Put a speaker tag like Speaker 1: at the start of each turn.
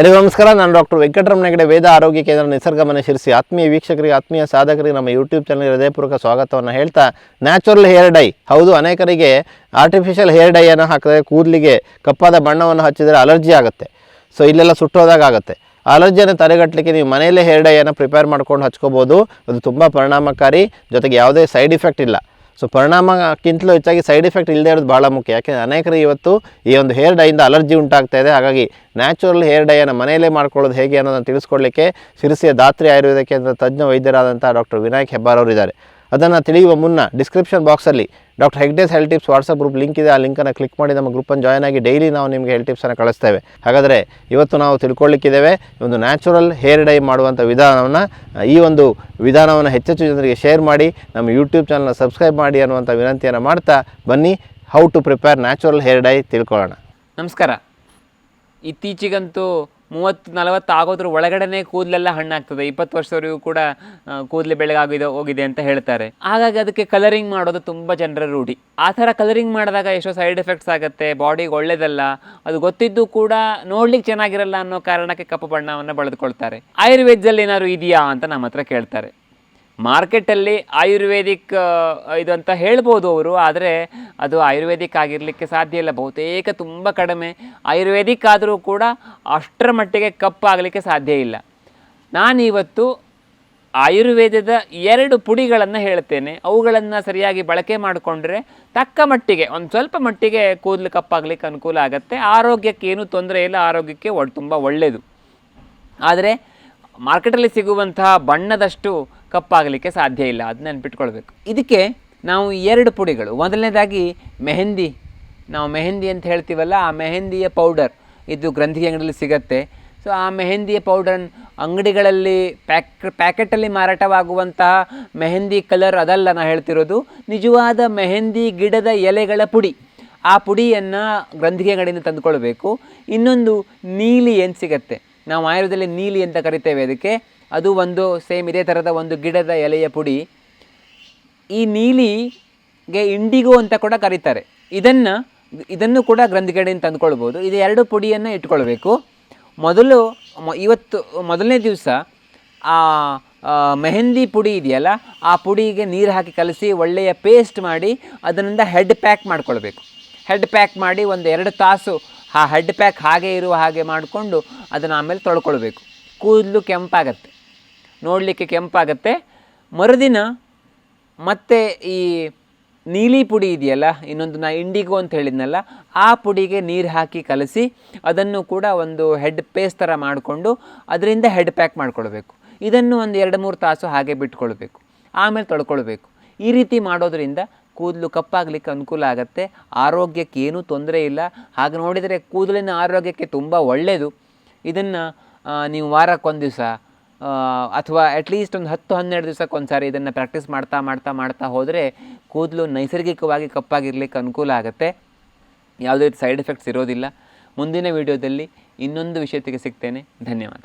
Speaker 1: ಎಲ್ಲರಿಗೂ ನಮಸ್ಕಾರ, ನಾನು ಡಾಕ್ಟರ್ ವೆಂಕಟರಮಣ ಹೆಗಡೆ ವೇದ ಆರೋಗ್ಯ ಕೇಂದ್ರ ನಿಸರ್ಗ ಮನೆ ಶಿರಿಸಿ. ಆತ್ಮೀಯ ವೀಕ್ಷಕರಿಗೆ, ಆತ್ಮೀಯ ಸಾಧಕರಿಗೆ ನಮ್ಮ ಯೂಟ್ಯೂಬ್ ಚಾನಲ್ ಹೃದಯಪೂರ್ವಕ ಸ್ವಾಗತವನ್ನು ಹೇಳ್ತಾ ನ್ಯಾಚುರಲ್ ಹೇರ್ ಡೈ ಹೌದು, ಅನೇಕರಿಗೆ ಆರ್ಟಿಫಿಷಿಯಲ್ ಹೇರ್ ಡೈಯನ್ನು ಹಾಕಿದ್ರೆ ಕೂದಲಿಗೆ ಕಪ್ಪಾದ ಬಣ್ಣವನ್ನು ಹಚ್ಚಿದರೆ ಅಲರ್ಜಿ ಆಗುತ್ತೆ. ಸೊ ಇಲ್ಲೆಲ್ಲ ಸುಟ್ಟೋದಾಗ ಆಗುತ್ತೆ. ಅಲರ್ಜಿಯನ್ನು ತಡೆಗಟ್ಟಲಿಕ್ಕೆ ನೀವು ಮನೆಯಲ್ಲೇ ಹೇರ್ ಡೈಯನ್ನು ಪ್ರಿಪೇರ್ ಮಾಡ್ಕೊಂಡು ಹಚ್ಕೋಬೋದು. ಅದು ತುಂಬ ಪರಿಣಾಮಕಾರಿ, ಜೊತೆಗೆ ಯಾವುದೇ ಸೈಡ್ ಇಫೆಕ್ಟ್ ಇಲ್ಲ. ಸೊ ಪರಿಣಾಮಕ್ಕಿಂತಲೂ ಹೆಚ್ಚಾಗಿ ಸೈಡ್ ಎಫೆಕ್ಟ್ ಇಲ್ಲದೆ ಇರೋದು ಭಾಳ ಮುಖ್ಯ. ಯಾಕೆಂದರೆ ಅನೇಕರು ಇವತ್ತು ಈ ಒಂದು ಹೇರ್ ಡೈಯಿಂದ ಅಲರ್ಜಿ ಉಂಟಾಗ್ತಾ ಇದೆ. ಹಾಗಾಗಿ ನ್ಯಾಚುರಲ್ ಹೇರ್ ಡೈಯನ್ನು ಮನೆಯಲ್ಲೇ ಮಾಡ್ಕೊಳ್ಳೋದು ಹೇಗೆ ಅನ್ನೋದನ್ನು ತಿಳಿಸ್ಕೊಡ್ಲಿಕ್ಕೆ ಸಿರಿಸಿಯ ದಾತ್ರಿ ಆಯುರ್ವೇದ ಕೇಂದ್ರದ ತಜ್ಞ ವೈದ್ಯರಾದಂಥ ಡಾಕ್ಟರ್ ವಿನಾಯಕ್ ಹೆಬ್ಬಾರ್ ಅವರು ಇದ್ದಾರೆ ಅದನ್ನು ತಿಳಿಯುವ ಮುನ್ನ ಡಿಸ್ಕ್ರಿಪ್ಷನ್ ಬಾಕ್ಸಲ್ಲಿ doctor Hegde's health tips WhatsApp group link ಇದೆ. ಆ ಲಿಂಕನ್ನು ಕ್ಲಿಕ್ ಮಾಡಿ ನಮ್ಮ ಗ್ರೂಪನ್ನು ಜಾಯ್ನ್ ಆಗಿ ಡೈಲಿ ನಾವು ನಿಮಗೆ ಹೆಲ್ತ್ ಟಿಪ್ಸನ್ನು ಕಳಿಸ್ತೇವೆ. ಹಾಗಾದರೆ ಇವತ್ತು ನಾವು ತಿಳ್ಕೊಳ್ಳಿಕ್ಕಿದ್ದೇವೆ ಒಂದು ನ್ಯಾಚುರಲ್ ಹೇರ್ ಡೈ ಮಾಡುವಂಥ ವಿಧಾನವನ್ನು, ಈ ಒಂದು ವಿಧಾನವನ್ನು ಹೆಚ್ಚೆಚ್ಚು ಜನರಿಗೆ ಶೇರ್ ಮಾಡಿ, ನಮ್ಮ ಯೂಟ್ಯೂಬ್ ಚಾನಲ್ನ ಸಬ್ಸ್ಕ್ರೈಬ್ ಮಾಡಿ ಅನ್ನುವಂಥ ವಿನಂತಿಯನ್ನು ಮಾಡ್ತಾ ಬನ್ನಿ. How to prepare natural hair dye ತಿಳ್ಕೊಳ್ಳೋಣ.
Speaker 2: ನಮಸ್ಕಾರ. ಇತ್ತೀಚೆಗಂತೂ ಮೂವತ್ತು, ನಲವತ್ತು ಆಗೋದ್ರ ಒಳಗಡೆನೆ ಕೂದಲೆಲ್ಲ ಹಣ್ಣಾಗ್ತದೆ. ಇಪ್ಪತ್ತು ವರ್ಷದವರೆಗೂ ಕೂಡ ಕೂದಲು ಬೆಳಗಾಗಿದೆ ಹೋಗಿದೆ ಅಂತ ಹೇಳ್ತಾರೆ. ಹಾಗಾಗಿ ಅದಕ್ಕೆ ಕಲರಿಂಗ್ ಮಾಡೋದು ತುಂಬ ಜನರ ರೂಢಿ. ಆ ಥರ ಕಲರಿಂಗ್ ಮಾಡಿದಾಗ ಎಷ್ಟೋ ಸೈಡ್ ಎಫೆಕ್ಟ್ಸ್ ಆಗುತ್ತೆ ಬಾಡಿಗೆ ಒಳ್ಳೇದಲ್ಲ. ಅದು ಗೊತ್ತಿದ್ದು ಕೂಡ ನೋಡ್ಲಿಕ್ಕೆ ಚೆನ್ನಾಗಿರಲ್ಲ ಅನ್ನೋ ಕಾರಣಕ್ಕೆ ಕಪ್ಪು ಬಣ್ಣವನ್ನು ಬಳದುಕೊಳ್ತಾರೆ. ಆಯುರ್ವೇದದಲ್ಲಿ ಏನಾದ್ರು ಇದೆಯಾ ಅಂತ ನಮ್ಮ ಹತ್ರ ಕೇಳ್ತಾರೆ. ಮಾರ್ಕೆಟಲ್ಲಿ ಆಯುರ್ವೇದಿಕ್ ಇದು ಅಂತ ಹೇಳ್ಬೋದು ಅವರು, ಆದರೆ ಅದು ಆಯುರ್ವೇದಿಕ್ ಆಗಿರಲಿಕ್ಕೆ ಸಾಧ್ಯ ಇಲ್ಲ. ಬಹುತೇಕ ತುಂಬ ಕಡಿಮೆ. ಆಯುರ್ವೇದಿಕ್ ಆದರೂ ಕೂಡ ಅಷ್ಟರ ಮಟ್ಟಿಗೆ ಕಪ್ಪಾಗಲಿಕ್ಕೆ ಸಾಧ್ಯ ಇಲ್ಲ. ನಾನಿವತ್ತು ಆಯುರ್ವೇದದ ಎರಡು ಪುಡಿಗಳನ್ನು ಹೇಳ್ತೇನೆ. ಅವುಗಳನ್ನು ಸರಿಯಾಗಿ ಬಳಕೆ ಮಾಡಿಕೊಂಡ್ರೆ ತಕ್ಕ ಮಟ್ಟಿಗೆ, ಒಂದು ಸ್ವಲ್ಪ ಮಟ್ಟಿಗೆ ಕೂದಲು ಕಪ್ಪಾಗಲಿಕ್ಕೆ ಅನುಕೂಲ ಆಗುತ್ತೆ. ಆರೋಗ್ಯಕ್ಕೆ ಏನೂ ತೊಂದರೆ ಇಲ್ಲ, ಆರೋಗ್ಯಕ್ಕೆ ಒ, ತುಂಬ ಒಳ್ಳೆಯದು ಆದರೆ ಮಾರ್ಕೆಟಲ್ಲಿ ಸಿಗುವಂತಹ ಬಣ್ಣದಷ್ಟು ಕಪ್ಪಾಗಲಿಕ್ಕೆ ಸಾಧ್ಯ ಇಲ್ಲ ಅದನ್ನ ನೆನ್ಪಿಟ್ಕೊಳ್ಬೇಕು. ಇದಕ್ಕೆ ನಾವು ಎರಡು ಪುಡಿಗಳು. ಮೊದಲನೇದಾಗಿ ಮೆಹಂದಿ. ನಾವು ಮೆಹಂದಿ ಅಂತ ಹೇಳ್ತೀವಲ್ಲ, ಆ ಮೆಹಂದಿಯ ಪೌಡರ್. ಇದು ಗ್ರಂಥಿ ಅಂಗಡಿಯಲ್ಲಿ ಸಿಗತ್ತೆ. ಸೊ ಆ ಮೆಹಂದಿಯ ಪೌಡರ್ ಅಂಗಡಿಗಳಲ್ಲಿ ಪ್ಯಾಕ್, ಪ್ಯಾಕೆಟಲ್ಲಿ ಮಾರಾಟವಾಗುವಂತಹ ಮೆಹಂದಿ ಕಲರ್ ಅದಲ್ಲ ನಾನು ಹೇಳ್ತಿರೋದು. ನಿಜವಾದ ಮೆಹಂದಿ ಗಿಡದ ಎಲೆಗಳ ಪುಡಿ. ಆ ಪುಡಿಯನ್ನು ಗ್ರಂಥಿಗೆ ಅಂಗಡಿಯಿಂದ ತಂದುಕೊಳ್ಬೇಕು. ಇನ್ನೊಂದು ನೀಲಿ ಏನು ಸಿಗತ್ತೆ? ನಾವು ಆಯುರ್ವೇದದಲ್ಲಿ ನೀಲಿ ಅಂತ ಕರಿತೇವೆ ಅದಕ್ಕೆ. ಅದು ಒಂದು ಸೇಮ್ ಇದೇ ಥರದ ಒಂದು ಗಿಡದ ಎಲೆಯ ಪುಡಿ. ಈ ನೀಲಿಗೆ ಇಂಡಿಗೋ ಅಂತ ಕೂಡ ಕರೀತಾರೆ. ಇದನ್ನು ಇದನ್ನು ಕೂಡ ಗ್ರಂಥಿಗಡೆಯಿಂದ ತಂದುಕೊಳ್ಬೋದು. ಇದು ಎರಡು ಪುಡಿಯನ್ನು ಇಟ್ಕೊಳ್ಬೇಕು. ಮೊದಲು ಇವತ್ತು, ಮೊದಲನೇ ದಿವಸ ಆ ಮೆಹಂದಿ ಪುಡಿ ಇದೆಯಲ್ಲ, ಆ ಪುಡಿಗೆ ನೀರು ಹಾಕಿ ಕಲಸಿ ಒಳ್ಳೆಯ ಪೇಸ್ಟ್ ಮಾಡಿ ಅದರಿಂದ ಹೆಡ್ ಪ್ಯಾಕ್ ಮಾಡ್ಕೊಳ್ಬೇಕು. ಹೆಡ್ ಪ್ಯಾಕ್ ಮಾಡಿ ಒಂದು ಎರಡು ತಾಸು, ಆ ಹೆಡ್ ಪ್ಯಾಕ್ ಹಾಗೆ ಇರುವ ಹಾಗೆ ಮಾಡಿಕೊಂಡು ಅದನ್ನು ಆಮೇಲೆ ತೊಳ್ಕೊಳ್ಬೇಕು. ಕೂದಲು ಕೆಂಪಾಗತ್ತೆ. ನೋಡಲಿಕ್ಕೆ ಕೆಂಪಾಗತ್ತೆ. ಮರುದಿನ ಮತ್ತೆ ಈ ನೀಲಿ ಪುಡಿ ಇದೆಯಲ್ಲ, ಇನ್ನೊಂದು ನಾ ಇಂಡಿಗೋ ಅಂತ ಹೇಳಿದ್ನಲ್ಲ, ಆ ಪುಡಿಗೆ ನೀರು ಹಾಕಿ ಕಲಸಿ, ಅದನ್ನು ಕೂಡ ಒಂದು ಹೆಡ್ ಪೇಸ್ಟ್ ಥರ ಮಾಡಿಕೊಂಡು ಅದರಿಂದ ಹೆಡ್ ಪ್ಯಾಕ್ ಮಾಡ್ಕೊಳ್ಬೇಕು. ಇದನ್ನು ಒಂದು ಎರಡು ಮೂರು ತಾಸು ಹಾಗೆ ಬಿಟ್ಕೊಳ್ಬೇಕು. ಆಮೇಲೆ ತೊಳ್ಕೊಳ್ಬೇಕು. ಈ ರೀತಿ ಮಾಡೋದರಿಂದ ಕೂದಲು ಕಪ್ಪಾಗಲಿಕ್ಕೆ ಅನುಕೂಲ ಆಗುತ್ತೆ. ಆರೋಗ್ಯಕ್ಕೆ ಏನೂ ತೊಂದರೆ ಇಲ್ಲ. ಹಾಗೆ ನೋಡಿದರೆ ಕೂದಲಿನ ಆರೋಗ್ಯಕ್ಕೆ ತುಂಬ ಒಳ್ಳೆಯದು ಇದನ್ನು ನೀವು ವಾರಕ್ಕೊಂದು ದಿವಸ ಅಥವಾ ಅಟ್ಲೀಸ್ಟ್ ಒಂದು ಹತ್ತು, ಹನ್ನೆರಡು ದಿವಸಕ್ಕೆ ಒಂದು ಸಾರಿ ಇದನ್ನು ಪ್ರಾಕ್ಟೀಸ್ ಮಾಡ್ತಾ ಮಾಡ್ತಾ ಮಾಡ್ತಾ ಹೋದರೆ ಕೂದಲು ನೈಸರ್ಗಿಕವಾಗಿ ಕಪ್ಪಾಗಿರ್ಲಿಕ್ಕೆ ಅನುಕೂಲ ಆಗುತ್ತೆ. ಯಾವುದೇ ಸೈಡ್ ಎಫೆಕ್ಟ್ಸ್ ಇರೋದಿಲ್ಲ. ಮುಂದಿನ ವಿಡಿಯೋದಲ್ಲಿ ಇನ್ನೊಂದು ವಿಷಯತೆಗೆ ಸಿಗ್ತೇನೆ. ಧನ್ಯವಾದ.